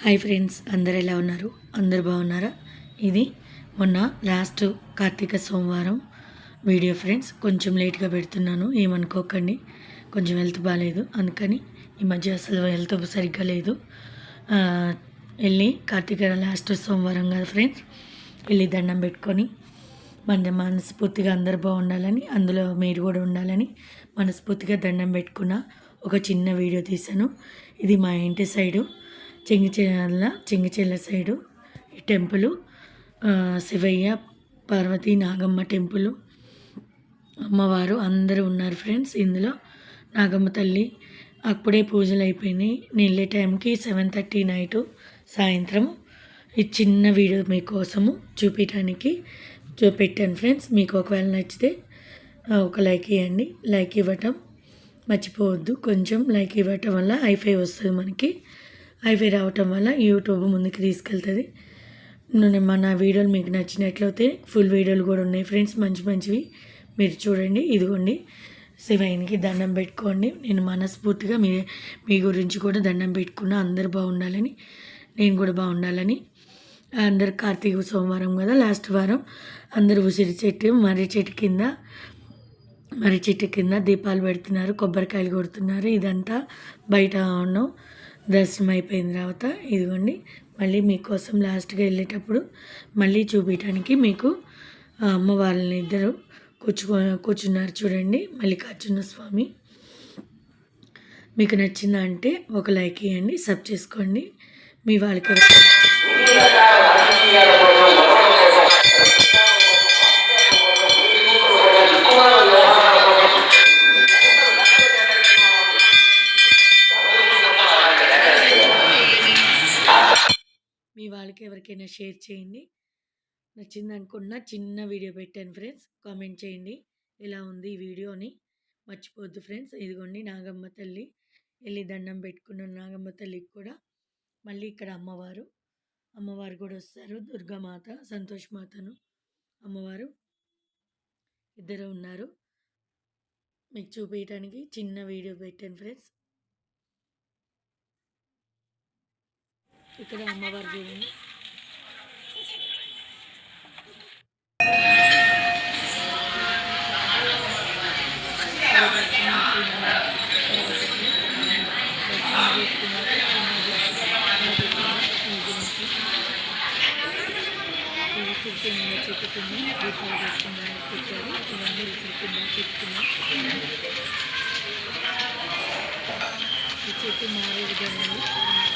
Hi friends అందరు ఎలా ఉన్నారు? అందరు బాగున్నారా? ఇది మొన్న లాస్ట్ కార్తీక సోమవారం. వీడియో ఫ్రెండ్స్ కొంచెం లేట్గా పెడుతున్నాను. ఏమనుకోకండి. కొంచెం హెల్త్ బాగాలేదు అందుకని ఈ మధ్య అసలు హెల్త్ సరిగ్గా లేదు. వెళ్ళి కార్తీక లాస్ట్ సోమవారం కదా ఫ్రెండ్స్ వెళ్ళి దండం పెట్టుకొని మన మనస్ఫూర్తిగా అందరు బాగుండాలని అందులో మీరు కూడా ఉండాలని మనస్ఫూర్తిగా దండం పెట్టుకున్న ఒక చిన్న వీడియో తీశాను. ఇది మా ఇంటి సైడు చింగిచేల చెంగిచెల్ల సైడు ఈ టెంపుల్ శివయ్య పార్వతి నాగమ్మ టెంపుల్. అమ్మవారు అందరూ ఉన్నారు ఫ్రెండ్స్. ఇందులో నాగమ్మ తల్లి అప్పుడే పూజలు అయిపోయినాయి. నేను వెళ్ళే టైంకి సెవెన్ థర్టీ నైటు సాయంత్రం ఈ చిన్న వీడియో మీకోసము చూపించడానికి చూపెట్టాను ఫ్రెండ్స్. మీకు ఒకవేళ నచ్చితే ఒక లైక్ ఇవ్వండి. లైక్ ఇవ్వటం మర్చిపోవద్దు. కొంచెం లైక్ ఇవ్వటం వల్ల హైఫై వస్తుంది మనకి. అవి రావటం వల్ల యూట్యూబ్ ముందుకు తీసుకెళ్తుంది. నేను మన వీడియోలు మీకు నచ్చినట్లయితే ఫుల్ వీడియోలు కూడా ఉన్నాయి ఫ్రెండ్స్ మంచి మంచివి. మీరు చూడండి ఇదిగోండి. శివయ్యనికి దండం పెట్టుకోండి. నేను మనస్ఫూర్తిగా మీ మీ గురించి కూడా దండం పెట్టుకున్నా అందరు బాగుండాలని నేను కూడా బాగుండాలని. అందరు కార్తీక సోమవారం కదా లాస్ట్ వారం. అందరూ ఉసిరి చెట్టు మర్రి చెట్టు కింద మర్రి చెట్టు కింద దీపాలు పెడుతున్నారు కొబ్బరికాయలు కొడుతున్నారు. ఇదంతా బయట ఉన్నాం. దర్శనం అయిపోయిన తర్వాత ఇదిగోండి మళ్ళీ మీకోసం లాస్ట్గా వెళ్ళేటప్పుడు మళ్ళీ చూపించడానికి మీకు అమ్మవారిని ఇద్దరు కూర్చుకో కూర్చున్నారు చూడండి మల్లికార్జున స్వామి. మీకు నచ్చిందా అంటే ఒక లైక్ ఇవ్వండి సబ్ చేసుకోండి. మీ వాళ్ళకి మీ వాళ్ళకి ఎవరికైనా షేర్ చేయండి. నచ్చింది అనుకున్న చిన్న వీడియో పెట్టాను ఫ్రెండ్స్. కామెంట్ చేయండి. ఎలా ఉంది ఈ వీడియోని? మర్చిపోద్దు ఫ్రెండ్స్. ఇదిగోండి నాగమ్మ తల్లి. వెళ్ళి దండం పెట్టుకున్న నాగమ్మ తల్లికి కూడా. మళ్ళీ ఇక్కడ అమ్మవారు. అమ్మవారు కూడా వస్తారు. దుర్గామాత సంతోష్ మాతను అమ్మవారు. ఇద్దరు ఉన్నారు. మీకు చూపించడానికి చిన్న వీడియో పెట్టాను ఫ్రెండ్స్. ఇక్కడ అమ్మవారు చూడండి చిరుకుందా చెట్టుకుందా దీపాలు వేసుకుందా పెట్టారు ఇవన్నీ చిరుకుందా చెట్టుకుందా ఈ చెట్టు మారే విధంగా